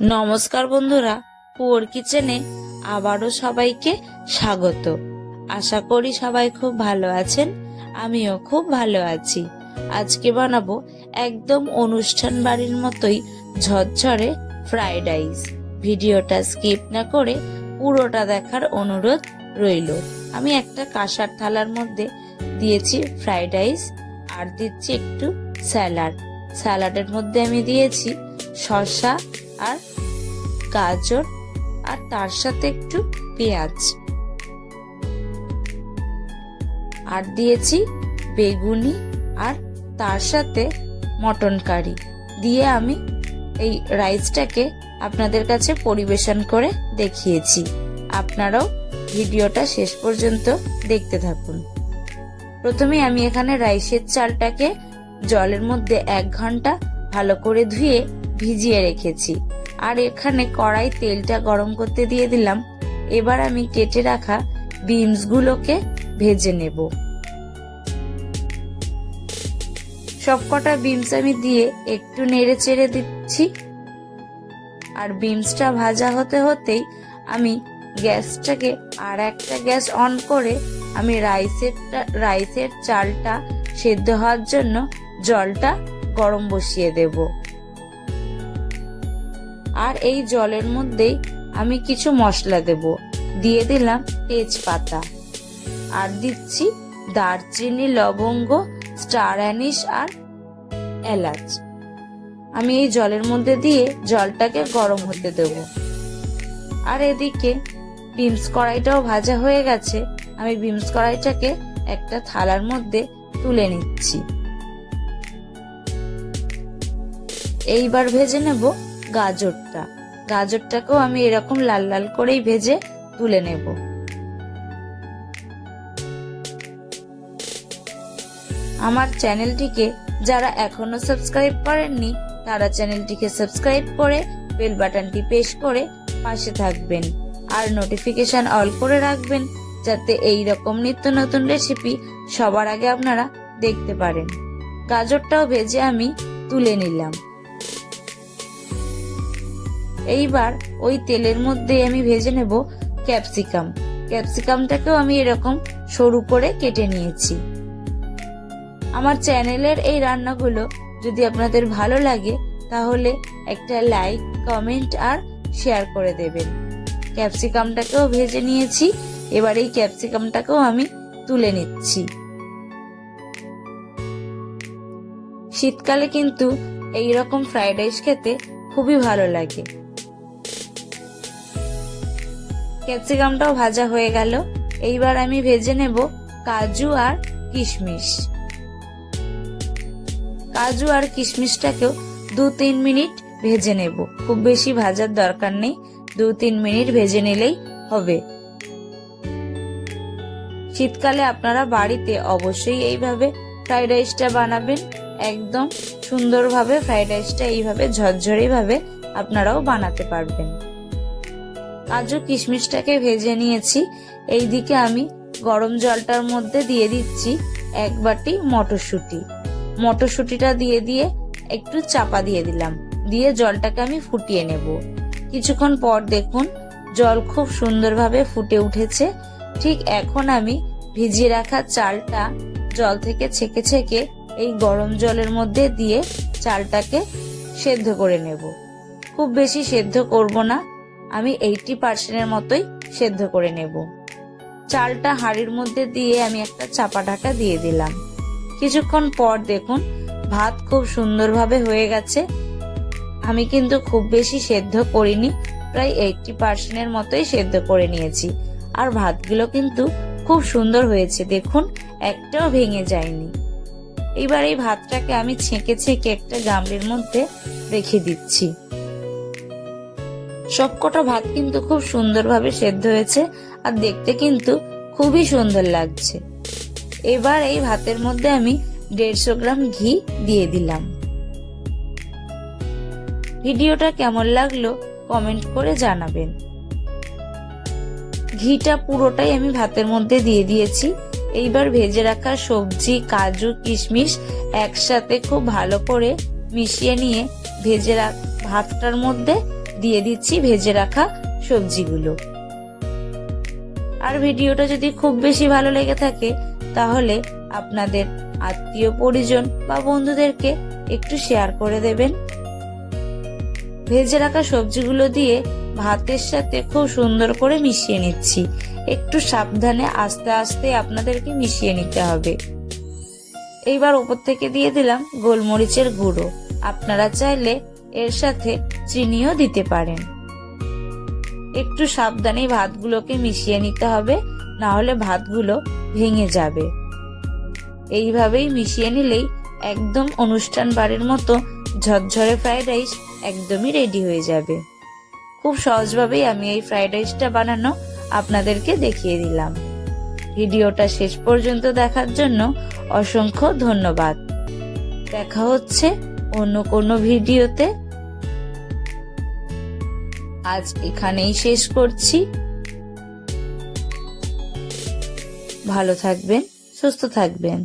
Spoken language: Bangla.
নমস্কার বন্ধুরা, পুয়ার কিচেনে আবারও সবাইকে স্বাগত। আশা করি সবাই খুব ভালো আছেন, আমিও খুব ভালো আছি। আজকে বানাবো একদম অনুষ্ঠান বাড়ির মতোই ঝরঝরে ফ্রাইড রাইস। ভিডিওটা স্কিপ না করে পুরোটা দেখার অনুরোধ রইল। আমি একটা কাঁসার থালার মধ্যে দিয়েছি ফ্রাইড রাইস আর দিচ্ছি একটু স্যালাড। স্যালাডের মধ্যে আমি দিয়েছি শসা আর গাজর আর তার সাথে একটু পেঁয়াজ। আর দিয়েছি বেগুনি আর তার সাথে মটন কারি। দিয়ে আমি এই রাইসটাকে আপনাদের কাছে পরিবেশন করে দেখিয়েছি। আপনারাও ভিডিওটা শেষ পর্যন্ত দেখতে থাকুন। প্রথমে আমি এখানে রাইসের চালটাকে জলের মধ্যে এক ঘণ্টা ভালো করে ধুয়ে ভিজিয়ে রেখেছি। আর এখানে কড়াই তেলটা গরম করতে দিয়ে দিলাম। এবার আমি কেটে রাখা বিনস গুলোকে ভেজে নেব। সবকটা বিনস আমি দিয়ে একটু নেড়ে চেড়ে দিচ্ছি। আর বিনসটা ভাজা হতে হতেই আমি গ্যাসটাকে আর একটা গ্যাস অন করে আমি রাইসের রাইসের চালটা সেদ্ধ হওয়ার জন্য জলটা গরম বসিয়ে দেবো। আর এই জলের মধ্যেই আমি কিছু মশলা দেব। দিয়ে দিলাম তেজপাতা। আর দিচ্ছি দারচিনি, লবঙ্গ, স্টার অ্যানিস আর এলাচ। আমি এই জলের মধ্যে দিয়ে জলটাকে গরম হতে দেব। আর এদিকে বিমস কড়াইটাও ভাজা হয়ে গেছে। আমি বিমস কড়াইটাকে একটা থালার মধ্যে তুলে নিচ্ছি। এইবার ভেজে নেব গাজরটা। গাজরটাকেও আমি এরকম লাল লাল করেই ভেজে তুলে নেব। আমার চ্যানেলটিকে যারা এখনও সাবস্ক্রাইব করেননি, তারা চ্যানেলটিকে সাবস্ক্রাইব করে বেল বাটনটি প্রেস করে পাশে থাকবেন। আর নোটিফিকেশন অল করে রাখবেন, যাতে এই রকম নিত্য নতুন রেসিপি সবার আগে আপনারা দেখতে পারেন। গাজরটাও ভেজে আমি তুলে নিলাম। এইবার ওই তেলের মধ্যে আমি ভেজে নেব ক্যাপসিকাম। ক্যাপসিকামটাকেও আমি এরকম সরু করে কেটে নিয়েছি। আমার চ্যানেলের এই রান্নাগুলো যদি আপনাদের ভালো লাগে, তাহলে একটা লাইক, কমেন্ট আর শেয়ার করে দেবেন। ক্যাপসিকামটাকেও ভেজে নিয়েছি, এবার এই ক্যাপসিকামটাকেও আমি তুলে নিচ্ছি। শীতকালে কিন্তু এই রকম ফ্রাইড রাইস খেতে খুবই ভালো লাগে। ক্যাপসিকামটাও ভাজা হয়ে গেল। এইবার আমি ভেজে নেব কাজু আর কিশমিশ। কাজু আর কিশমিশটাকেও দু তিন মিনিট ভেজে নেব। খুব বেশি ভাজার দরকার নেই। দু তিন মিনিট ভেজে নিলেই হবে। শীতকালে আপনারা বাড়িতে অবশ্যই এইভাবে ফ্রাইড রাইসটা বানাবেন। একদম সুন্দরভাবে ফ্রাইড রাইসটা এইভাবে ঝরঝরেভাবে আপনারাও বানাতে পারবেন। কাজু কিশমিশটাকে ভেজে নিয়েছি। এইদিকে আমি গরম জলটার মধ্যে দিয়ে দিচ্ছি এক বাটি মটরশুঁটি। মটরশুঁটিটা দিয়ে দিয়ে একটু চাপা দিয়ে দিলাম। দিয়ে জলটাকে আমি ফুটিয়ে নেব। কিছুক্ষণ পর দেখুন, জল খুব সুন্দরভাবে ফুটে উঠেছে। ঠিক এখন আমি ভিজিয়ে রাখা চালটা জল থেকে ছেঁকে ছেঁকে এই গরম জলের মধ্যে দিয়ে চালটাকে সেদ্ধ করে নেব। খুব বেশি সেদ্ধ করব না। আমি এইটি পার্সেন্টের মতোই সেদ্ধ করে নেব। চালটা হাঁড়ির মধ্যে দিয়ে আমি একটা চাপা ঢাকা দিয়ে দিলাম। কিছুক্ষণ পর দেখুন, ভাত খুব সুন্দরভাবে হয়ে গেছে। আমি কিন্তু খুব বেশি সেদ্ধ করিনি, প্রায় এইটটি পার্সেন্টের মতোই সেদ্ধ করে নিয়েছি। আর ভাতগুলো কিন্তু খুব সুন্দর হয়েছে, দেখুন, একটাও ভেঙে যায়নি। এবার এই ভাতটাকে আমি ছেঁকে ছেঁকে একটা গামলির মধ্যে রেখে দিচ্ছি। সবকটা ভাত কিন্তু খুব সুন্দরভাবে সেদ্ধ হয়েছে আর দেখতে কিন্তু খুবই সুন্দর লাগছে। এবার এই ভাতের মধ্যে আমি দেড়শো গ্রাম ঘি দিয়ে দিলাম। ভিডিওটা কেমন লাগল কমেন্ট করে জানাবেন। ঘিটা পুরোটাই আমি ভাতের মধ্যে দিয়ে দিয়েছি। এইবার ভেজে রাখা সবজি, কাজু, কিশমিশ একসাথে খুব ভালো করে মিশিয়ে নিয়ে ভেজে রাখ ভাতটার মধ্যে দিয়ে দিচ্ছি ভেজে রাখা সবজিগুলো। আর ভিডিওটা যদি খুব বেশি ভালো লেগে থাকে, তাহলে আপনাদের আত্মীয় পরিজন বা বন্ধুদেরকে একটু শেয়ার করে দেবেন। ভেজে রাখা সবজিগুলো দিয়ে ভাতের সাথে খুব সুন্দর করে মিশিয়ে নিচ্ছি। একটু সাবধানে আস্তে আস্তে আপনাদেরকে মিশিয়ে নিতে হবে। এইবার ওপর থেকে দিয়ে দিলাম গোলমরিচের গুঁড়ো। আপনারা চাইলে এর সাথে চিনিও দিতে পারেন। একটু সাবধানে ভাতগুলোকে মিশিয়ে নিতে হবে, না হলে ভাতগুলো ভেঙে যাবে। এইভাবেই মিশিয়ে নিলেই একদম অনুষ্ঠান বাড়ির মতো ঝরঝরে ফ্রাইড রাইস একদমই রেডি হয়ে যাবে। খুব সহজভাবেই আমি এই ফ্রাইড রাইসটা বানানো আপনাদেরকে দেখিয়ে দিলাম। ভিডিওটা শেষ পর্যন্ত দেখার জন্য অসংখ্য ধন্যবাদ। দেখা হচ্ছে অন্য কোনো ভিডিওতে। আজ এখানেই শেষ করছি। ভালো থাকবেন সুস্থ থাকবেন।